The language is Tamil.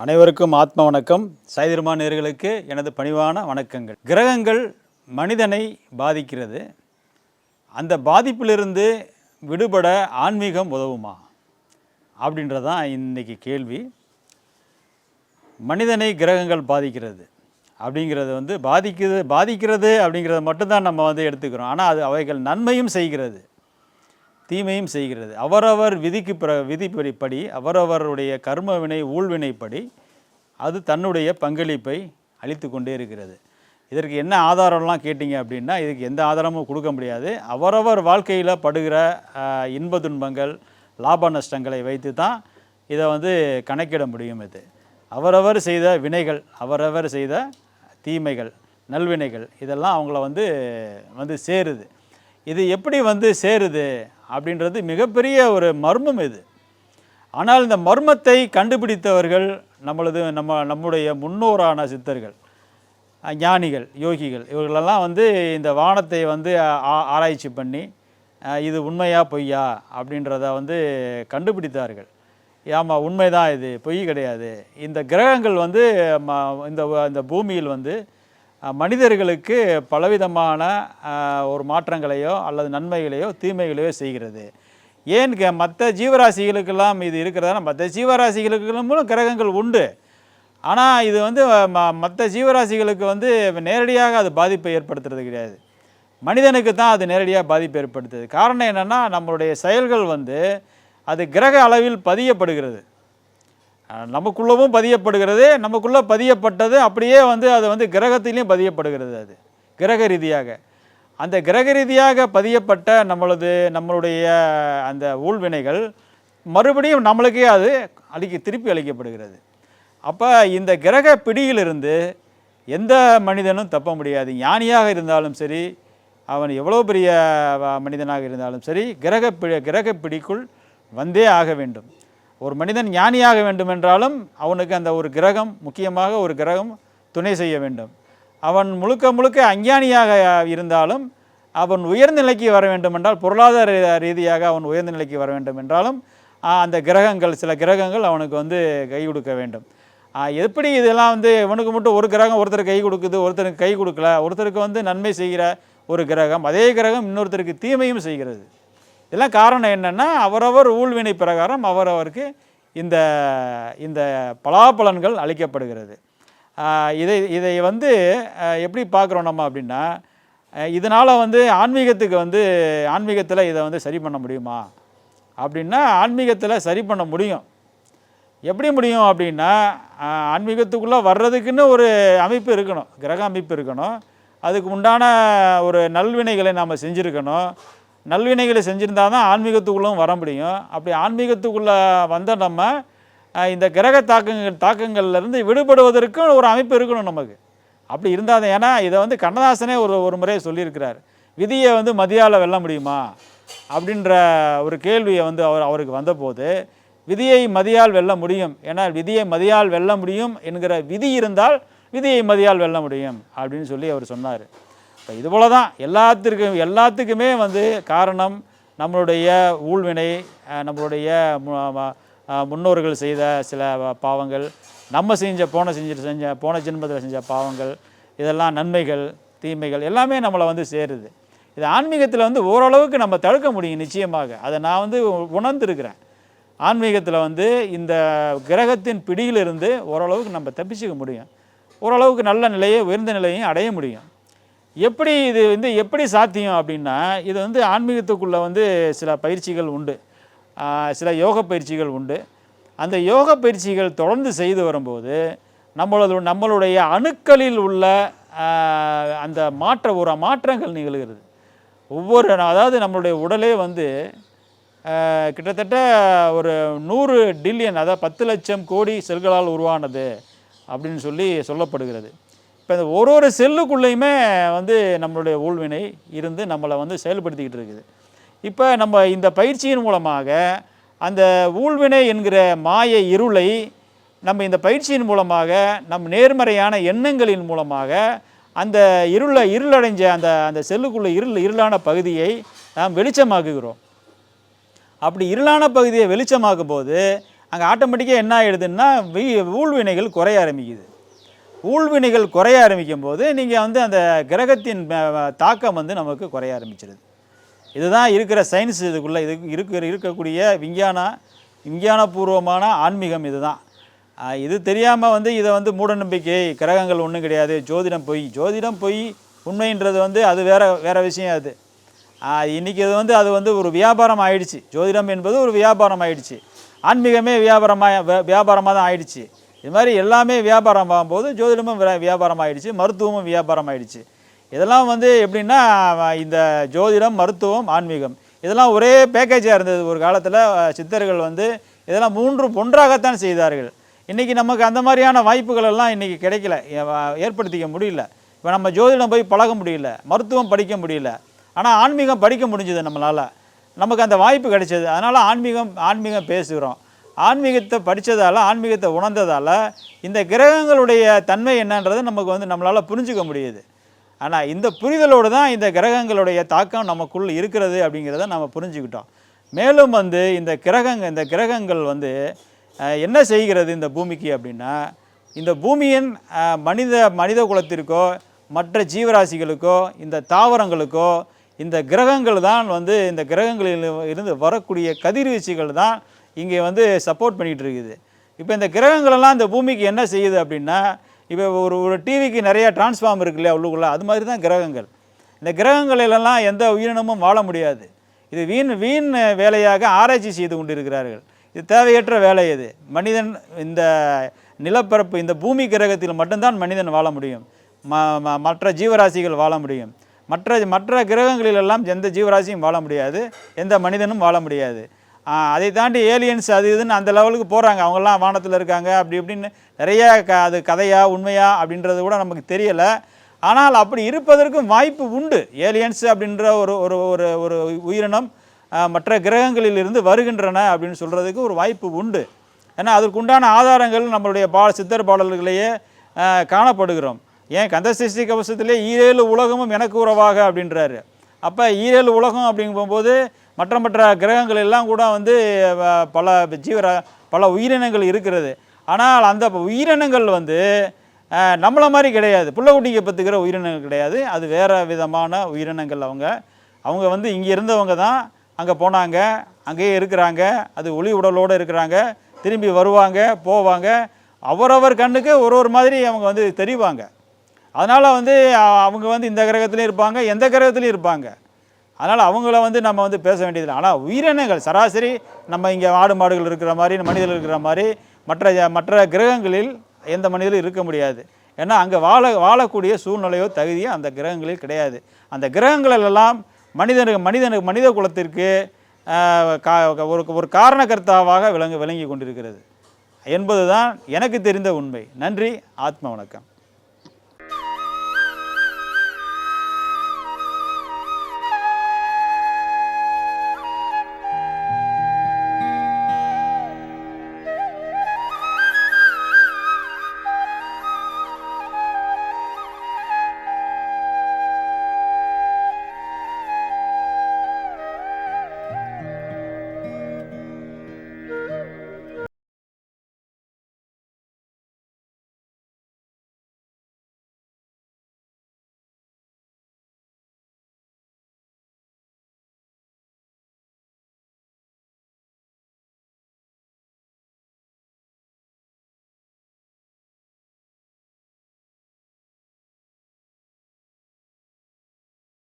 அனைவருக்கும் ஆத்ம வணக்கம். சாய்திருமா நேர்களுக்கு எனது பணிவான வணக்கங்கள். கிரகங்கள் மனிதனை பாதிக்கிறது. அந்த பாதிப்பிலிருந்து விடுபட ஆன்மீகம் உதவுமா? அப்படின்றதான் இன்றைக்கி கேள்வி. மனிதனை கிரகங்கள் பாதிக்கிறது. அப்படிங்கிறது வந்து பாதிக்குது பாதிக்கிறது அப்படிங்கிறத மட்டும்தான் நம்ம வந்து எடுத்துக்கிறோம். ஆனால் அது அவைகள் நன்மையும் செய்கிறது. தீமையும் செய்கிறது. அவரவர் விதிக்கு பிற விதிப்படி அவரவருடைய கர்ம வினை ஊழ்வினைப்படி அது தன்னுடைய பங்களிப்பை அளித்து கொண்டே இருக்கிறது. இதற்கு என்ன ஆதாரம்லாம் கேட்டிங்க அப்படின்னா இதுக்கு எந்த ஆதாரமும் கொடுக்க முடியாது. அவரவர் வாழ்க்கையில் படுகிற இன்ப துன்பங்கள் லாப நஷ்டங்களை வைத்து தான் இதை வந்து கணக்கிட முடியும் இது. அவரவர் செய்த வினைகள் அவரவர் செய்த தீமைகள் நல்வினைகள் இதெல்லாம் அவங்கள வந்து வந்து சேருது. இது எப்படி வந்து சேருது அப்படின்றது மிகப்பெரிய ஒரு மர்மம் இது. ஆனால் இந்த மர்மத்தை கண்டுபிடித்தவர்கள் நம்மளது நம்ம நம்முடைய முன்னோரான சித்தர்கள் ஞானிகள் யோகிகள் இவர்களெல்லாம் வந்து இந்த வானத்தை வந்து ஆ- ஆராய்ச்சி பண்ணி இது உண்மையா பொய்யா அப்படின்றத வந்து கண்டுபிடித்தார்கள். ஆமாம் உண்மைதான் இது பொய் கிடையாது. இந்த கிரகங்கள் வந்து ம- இந்த இந்த பூமியில் வந்து மனிதர்களுக்கு பலவிதமான ஒரு மாற்றங்களையோ அல்லது நன்மைகளையோ தீமைகளையோ செய்கிறது. ஏன் மற்ற ஜீவராசிகளுக்கெல்லாம் இது இருக்கிறதா மற்ற ஜீவராசிகளுக்கும் கிரகங்கள் உண்டு. ஆனால் இது வந்து மற்ற ஜீவராசிகளுக்கு வந்து நேரடியாக அது பாதிப்பை ஏற்படுத்துறது கிடையாது. மனிதனுக்கு தான் அது நேரடியாக பாதிப்பு ஏற்படுத்துது. காரணம் என்னென்னா நம்மளுடைய செயல்கள் வந்து அது கிரக அளவில் பதியப்படுகிறது. நமக்குள்ளவும் பதியப்படுகிறது நமக்குள்ளே பதியப்பட்டது அப்படியே வந்து அது வந்து கிரகத்திலையும் பதியப்படுகிறது அது கிரக ரீதியாக. அந்த கிரக ரீதியாக பதியப்பட்ட நம்மளது நம்மளுடைய அந்த ஊழ்வினைகள் மறுபடியும் நம்மளுக்கே அது அளிக்க திருப்பி அளிக்கப்படுகிறது அப்போ இந்த கிரக பிடியிலிருந்து எந்த மனிதனும் தப்ப முடியாது. ஞானியாக இருந்தாலும் சரி அவன் எவ்வளோ பெரிய மனிதனாக இருந்தாலும் சரி கிரக பி கிரக பிடிக்குள் வந்தே ஆக வேண்டும். ஒரு மனிதன் ஞானியாக வேண்டுமென்றாலும் அவனுக்கு அந்த ஒரு கிரகம் முக்கியமாக ஒரு கிரகம் துணை செய்ய வேண்டும். அவன் முழுக்க முழுக்க அஞ்ஞானியாக இருந்தாலும் அவன் உயர்நிலைக்கு வர வேண்டுமென்றால் பொருளாதார ரீதியாக அவன் உயர்ந்த நிலைக்கு வர வேண்டும் என்றாலும் அந்த கிரகங்கள் சில கிரகங்கள் அவனுக்கு வந்து கை கொடுக்க வேண்டும். எப்படி இதெல்லாம் வந்து இவனுக்கு மட்டும் ஒரு கிரகம் ஒருத்தர் கை கொடுக்குது ஒருத்தருக்கு கை கொடுக்கல ஒருத்தருக்கு வந்து நன்மை செய்கிற ஒரு கிரகம் அதே கிரகம் இன்னொருத்தருக்கு தீமையும் செய்கிறது. இதெல்லாம் காரணம் என்னென்னா அவரவர் ஊழ்வினை பிரகாரம் அவரவருக்கு இந்த இந்த பலாபலன்கள் அளிக்கப்படுகிறது. இதை இதை வந்து எப்படி பார்க்குறோம் நம்ம அப்படின்னா இதனால் வந்து ஆன்மீகத்துக்கு வந்து ஆன்மீகத்தில் இதை வந்து சரி பண்ண முடியுமா? அப்படின்னா ஆன்மீகத்தில் சரி பண்ண முடியும். எப்படி முடியும் அப்படின்னா ஆன்மீகத்துக்குள்ளே வர்றதுக்குன்னு ஒரு அமைப்பு இருக்கணும் கிரக அமைப்பு இருக்கணும். அதுக்கு உண்டான ஒரு நல்வினைகளை நாம் செஞ்சுருக்கணும். நல்வினைகளை செஞ்சுருந்தா தான் ஆன்மீகத்துக்குள்ளும் வர முடியும். அப்படி ஆன்மீகத்துக்குள்ளே வந்த நம்ம இந்த கிரக தாக்கங்கள் தாக்கங்கள்லேருந்து விடுபடுவதற்கும் ஒரு அமைப்பு இருக்கணும் நமக்கு. அப்படி இருந்தால் தான் ஏன்னா இதை வந்து கண்ணதாசனே ஒரு ஒரு முறை சொல்லியிருக்கிறார். விதியை வந்து மதியால் வெல்ல முடியுமா? அப்படின்ற ஒரு கேள்வியை வந்து அவர் அவருக்கு வந்தபோது விதியை மதியால் வெல்ல முடியும். ஏன்னா விதியை மதியால் வெல்ல முடியும் என்கிற விதி இருந்தால் விதியை மதியால் வெல்ல முடியும் அப்படின்னு சொல்லி அவர் சொன்னார். இப்போ இது போல தான் எல்லாத்திற்கும் எல்லாத்துக்குமே வந்து காரணம் நம்மளுடைய ஊழ்வினை நம்மளுடைய மு- முன்னோர்கள் செய்த சில பாவங்கள் நம்ம செஞ்ச போன செஞ்சு செஞ்ச போன ஜென்மத்தில் செஞ்ச பாவங்கள் இதெல்லாம் நன்மைகள் தீமைகள் எல்லாமே நம்மளை வந்து சேருது. இது ஆன்மீகத்தில் வந்து ஓரளவுக்கு நம்ம தடுக்க முடியும் நிச்சயமாக. அதை நான் வந்து உணர்ந்துருக்கிறேன். ஆன்மீகத்தில் வந்து இந்த கிரகத்தின் பிடியிலிருந்து ஓரளவுக்கு நம்ம தப்பிச்சுக்க முடியும். ஓரளவுக்கு நல்ல நிலையை உயர்ந்த நிலையையும் அடைய முடியும். எப்படி இது வந்து எப்படி சாத்தியம் அப்படின்னா இது வந்து ஆன்மீகத்துக்குள்ளே வந்து சில பயிற்சிகள் உண்டு. சில யோக பயிற்சிகள் உண்டு. அந்த யோக பயிற்சிகள் தொடர்ந்து செய்து வரும்போது நம்மளது நம்மளுடைய அணுக்களில் உள்ள அந்த மாற்ற ஒரு மாற்றங்கள் நிகழ்கிறது. ஒவ்வொரு அதாவது நம்மளுடைய உடலே வந்து கிட்டத்தட்ட ஒரு நூறு டில்லியன் அதாவது பத்து லட்சம் கோடி செல்களால் உருவானது அப்படின்னு சொல்லி சொல்லப்படுகிறது. இப்போ இந்த ஒரு ஒரு செல்லுக்குள்ளேயுமே வந்து நம்மளுடைய ஊழ்வினை இருந்து நம்மளை வந்து செயல்படுத்திக்கிட்டு இருக்குது. இப்போ நம்ம இந்த பயிற்சியின் மூலமாக அந்த ஊழ்வினை என்கிற மாய இருளை நம்ம இந்த பயிற்சியின் மூலமாக நம் நேர்மறையான எண்ணங்களின் மூலமாக அந்த இருளை இருளடைஞ்ச அந்த அந்த செல்லுக்குள்ள இருள் இருளான பகுதியை நாம் வெளிச்சமாக்குகிறோம். அப்படி இருளான பகுதியை வெளிச்சமாக்கும் போது அங்கே ஆட்டோமேட்டிக்காக என்ன ஆயிடுதுன்னா ஊழ்வினைகள் குறைய ஆரம்பிக்குது. ஊழ்வினைகள் குறைய ஆரம்பிக்கும் போது நீங்கள் வந்து அந்த கிரகத்தின் தாக்கம் வந்து நமக்கு குறைய ஆரம்பிச்சிருது. இதுதான் இருக்கிற சயின்ஸ் இதுக்குள்ளே இது இருக்கிற இருக்கக்கூடிய விஞ்ஞான விஞ்ஞானபூர்வமான ஆன்மீகம் இதுதான். இது தெரியாமல் வந்து இதை வந்து மூடநம்பிக்கை கிரகங்கள் ஒன்றும் கிடையாது ஜோதிடம் பொய். ஜோதிடம் பொய் உண்மைன்றது வந்து அது வேற வேறு விஷயம் அது. இன்றைக்கி இது வந்து அது வந்து ஒரு வியாபாரம் ஆயிடுச்சு. ஜோதிடம் என்பது ஒரு வியாபாரம் ஆயிடுச்சு. ஆன்மீகமே வியாபாரமாக வியாபாரமாக தான் ஆயிடுச்சு. இது மாதிரி எல்லாமே வியாபாரம் ஆகும்போது ஜோதிடமும் வியாபாரம் ஆகிடுச்சு மருத்துவமும் வியாபாரம் ஆகிடுச்சு இதெல்லாம் வந்து எப்படின்னா இந்த ஜோதிடம் மருத்துவம் ஆன்மீகம் இதெல்லாம் ஒரே பேக்கேஜாக இருந்தது ஒரு காலத்தில். சித்தர்கள் வந்து இதெல்லாம் மூன்றும் ஒன்றாகத்தான் செய்தார்கள். இன்றைக்கி நமக்கு அந்த மாதிரியான வாய்ப்புகள் எல்லாம் இன்றைக்கி கிடைக்கல ஏற்படுத்திக்க முடியல. இப்போ நம்ம ஜோதிடம் போய் பழக முடியல மருத்துவம் படிக்க முடியல. ஆனால் ஆன்மீகம் படிக்க முடிஞ்சது நம்மளால். நமக்கு அந்த வாய்ப்பு கிடைச்சது. அதனால் ஆன்மீகம் ஆன்மீகம் பேசுகிறோம். ஆன்மீகத்தை படித்ததால் ஆன்மீகத்தை உணர்ந்ததால் இந்த கிரகங்களுடைய தன்மை என்னன்றது நமக்கு வந்து நம்மளால் புரிஞ்சுக்க முடியுது. ஆனால் இந்த புரிதலோடு தான் இந்த கிரகங்களுடைய தாக்கம் நமக்குள்ளே இருக்கிறது அப்படிங்கிறத நம்ம புரிஞ்சுக்கிட்டோம். மேலும் வந்து இந்த கிரகங்க இந்த கிரகங்கள் வந்து என்ன செய்கிறது இந்த பூமிக்கு அப்படின்னா இந்த பூமியின் மனித மனித குலத்திற்கோ மற்ற ஜீவராசிகளுக்கோ இந்த தாவரங்களுக்கோ இந்த கிரகங்கள் தான் வந்து இந்த கிரகங்களில் இருந்து வரக்கூடிய கதிர்வீச்சுகள் தான் இங்கே வந்து சப்போர்ட் பண்ணிகிட்டு இருக்குது இப்போ இந்த கிரகங்களெல்லாம் இந்த பூமிக்கு என்ன செய்யுது அப்படின்னா இப்போ ஒரு ஒரு டிவிக்கு நிறைய டிரான்ஸ்ஃபார்ம் இருக்கு இல்லையா உள்ளுக்குள்ள அது மாதிரி தான் கிரகங்கள். இந்த கிரகங்களிலெல்லாம் எந்த உயிரினமும் வாழ முடியாது. இது வீண் வீண் வேலையாக ஆராய்ச்சி செய்து கொண்டிருக்கிறார்கள். இது தேவையற்ற வேலை இது. மனிதன் இந்த நிலப்பரப்பு இந்த பூமி கிரகத்தில் மட்டும்தான் மனிதன் வாழ முடியும். ம மற்ற ஜீவராசிகள் வாழ முடியும். மற்ற மற்ற கிரகங்களிலெல்லாம் எந்த ஜீவராசியும் வாழ முடியாது. எந்த மனிதனும் வாழ முடியாது. அதை தாண்டி ஏலியன்ஸ் அது இதுன்னு அந்த லெவலுக்கு போகிறாங்க அவங்கெல்லாம் வானத்தில் இருக்காங்க அப்படி இப்படின்னு நிறைய க அது கதையா உண்மையா அப்படின்றது கூட நமக்கு தெரியலை. ஆனால் அப்படி இருப்பதற்கும் வாய்ப்பு உண்டு. ஏலியன்ஸ் அப்படின்ற ஒரு ஒரு ஒரு ஒரு உயிரினம் மற்ற கிரகங்களில் இருந்து வருகின்றன அப்படின்னு சொல்கிறதுக்கு ஒரு வாய்ப்பு உண்டு. ஏன்னா அதற்குண்டான ஆதாரங்கள் நம்மளுடைய பா சித்தர் பாடல்களையே காணப்படுகிறோம். ஏன் கந்தசஷ்டி கவசத்திலே ஈரேழு உலகமும் எனக்கு உறவாக அப்படின்றாரு. அப்போ ஈரேழு உலகம் அப்படிங்கும்போது மற்ற மற்ற கிரகங்கள் எல்லாம் கூட வந்து பல ஜீவர பல உயிரினங்கள் இருக்கிறது. ஆனால் அந்த உயிரினங்கள் வந்து நம்மளை மாதிரி கிடையாது. புள்ளக்குட்டிக்கு பத்துக்கிற உயிரினங்கள் கிடையாது. அது வேறு விதமான உயிரினங்கள் அவங்க. அவங்க வந்து இங்கே இருந்தவங்க தான் அங்கே போனாங்க. அங்கேயே இருக்கிறாங்க. அது ஒளி உடலோடு இருக்கிறாங்க. திரும்பி வருவாங்க போவாங்க. அவரவர் கண்ணுக்கு ஒரு ஒரு மாதிரி அவங்க வந்து தெரிவாங்க. அதனால் வந்து அவங்க வந்து இந்த கிரகத்துலேயும் இருப்பாங்க எந்த கிரகத்துலேயும் இருப்பாங்க. அதனால் அவங்கள வந்து நம்ம வந்து பேச வேண்டியதில்லை. ஆனால் உயிரினங்கள் சராசரி நம்ம இங்கே ஆடு மாடுகள் இருக்கிற மாதிரி மனிதர்கள் இருக்கிற மாதிரி மற்ற மற்ற கிரகங்களில் எந்த மனிதரும் இருக்க முடியாது. ஏன்னா அங்கே வாழ வாழக்கூடிய சூழ்நிலையோ தகுதியோ அந்த கிரகங்களில் கிடையாது. அந்த கிரகங்களெல்லாம் மனிதனுக்கு மனிதனுக்கு மனித குலத்திற்கு கா- ஒரு ஒரு காரணகர்த்தாவாக விளங்கு விளங்கி கொண்டிருக்கிறது. என்பதுதான் எனக்கு தெரிந்த உண்மை. நன்றி ஆத்ம வணக்கம்.